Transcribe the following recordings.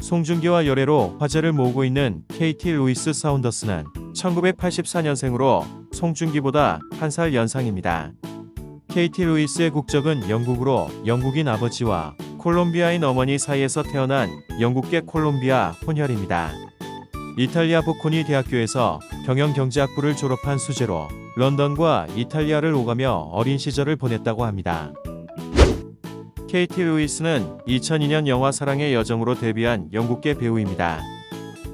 송중기와 열애로 화제를 모으고 있는 KT 루이스 사운더스는 1984년생으로 송중기보다 한 살 연상입니다. KT 루이스의 국적은 영국으로 영국인 아버지와 콜롬비아인 어머니 사이에서 태어난 영국계 콜롬비아 혼혈입니다. 이탈리아 보코니 대학교에서 경영경제학부를 졸업한 수재로 런던과 이탈리아를 오가며 어린 시절을 보냈다고 합니다. KT 루이스는 2002년 영화 사랑의 여정으로 데뷔한 영국계 배우입니다.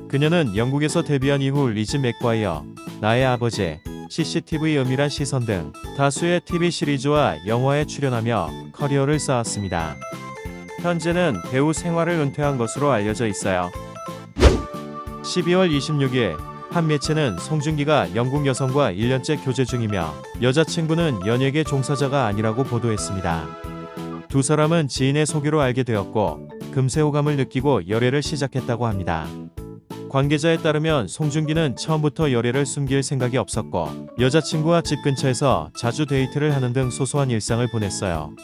그녀는 영국에서 데뷔한 이후 리즈 맥과이어, 나의 아버지, CCTV 은밀한 시선 등 다수의 TV 시리즈와 영화에 출연하며 커리어를 쌓았습니다. 현재는 배우 생활을 은퇴한 것으로 알려져 있어요. 12월 26일 한 매체는 송중기가 영국 여성과 1년째 교제 중이며 여자친구는 연예계 종사자가 아니라고 보도했습니다. 두 사람은 지인의 소개로 알게 되었고 금세 호감을 느끼고 열애를 시작했다고 합니다. 관계자에 따르면 송중기는 처음부터 열애를 숨길 생각이 없었고 여자친구와 집 근처에서 자주 데이트를 하는 등 소소한 일상을 보냈어요.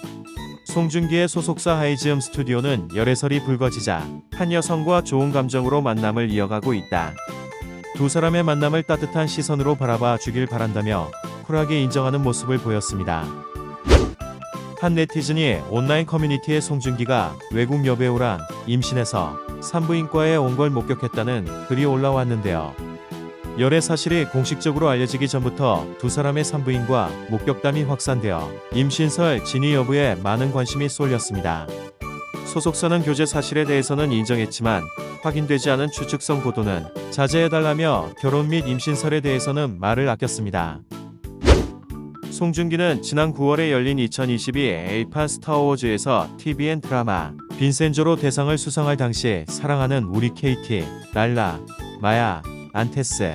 송중기의 소속사 하이지음 스튜디오는 열애설이 불거지자 한 여성과 좋은 감정으로 만남을 이어가고 있다. 두 사람의 만남을 따뜻한 시선으로 바라봐 주길 바란다며 쿨하게 인정하는 모습을 보였습니다. 한 네티즌이 온라인 커뮤니티에 송중기가 외국 여배우랑 임신해서 산부인과에 온 걸 목격했다는 글이 올라왔는데요. 열애 사실이 공식적으로 알려지기 전부터 두 사람의 산부인과 목격담이 확산되어 임신설 진위 여부에 많은 관심이 쏠렸습니다. 소속사는 교제 사실에 대해서는 인정했지만 확인되지 않은 추측성 보도는 자제해달라며 결혼 및 임신설에 대해서는 말을 아꼈습니다. 송중기는 지난 9월에 열린 2022 에이파 스타워즈에서 TVN 드라마 빈센조로 대상을 수상할 당시 사랑하는 우리 KT, 랄라, 마야, 안테스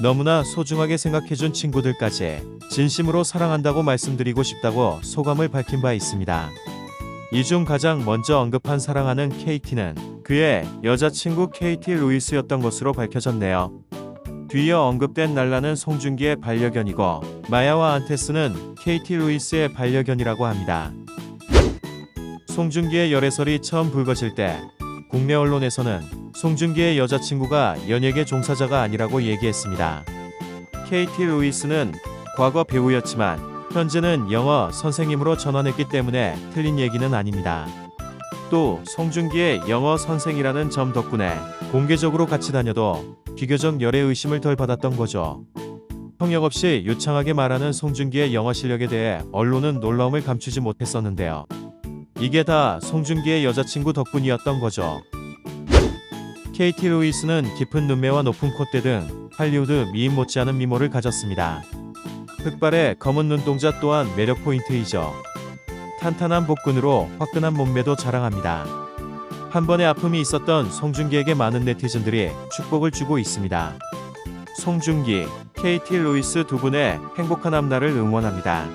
너무나 소중하게 생각해준 친구들까지 진심으로 사랑한다고 말씀드리고 싶다고 소감을 밝힌 바 있습니다. 이 중 가장 먼저 언급한 사랑하는 KT는 그의 여자친구 KT 루이스였던 것으로 밝혀졌네요. 뒤이어 언급된 날라는 송중기의 반려견이고 마야와 안테스는 KT 루이스의 반려견이라고 합니다. 송중기의 열애설이 처음 불거질 때 국내 언론에서는 송중기의 여자친구가 연예계 종사자가 아니라고 얘기했습니다. KT 루이스는 과거 배우였지만 현재는 영어 선생님으로 전환했기 때문에 틀린 얘기는 아닙니다. 또 송중기의 영어 선생이라는 점 덕분에 공개적으로 같이 다녀도 비교적 열애 의심을 덜 받았던 거죠. 통역 없이 유창하게 말하는 송중기의 영어 실력에 대해 언론은 놀라움을 감추지 못했었는데요. 이게 다 송중기의 여자친구 덕분이었던 거죠. KT 루이스는 깊은 눈매와 높은 콧대 등 할리우드 미인 못지않은 미모를 가졌습니다. 흑발의 검은 눈동자 또한 매력 포인트이죠. 탄탄한 복근으로 화끈한 몸매도 자랑합니다. 한 번의 아픔이 있었던 송중기에게 많은 네티즌들이 축복을 주고 있습니다. 송중기, KT 루이스 두 분의 행복한 앞날을 응원합니다.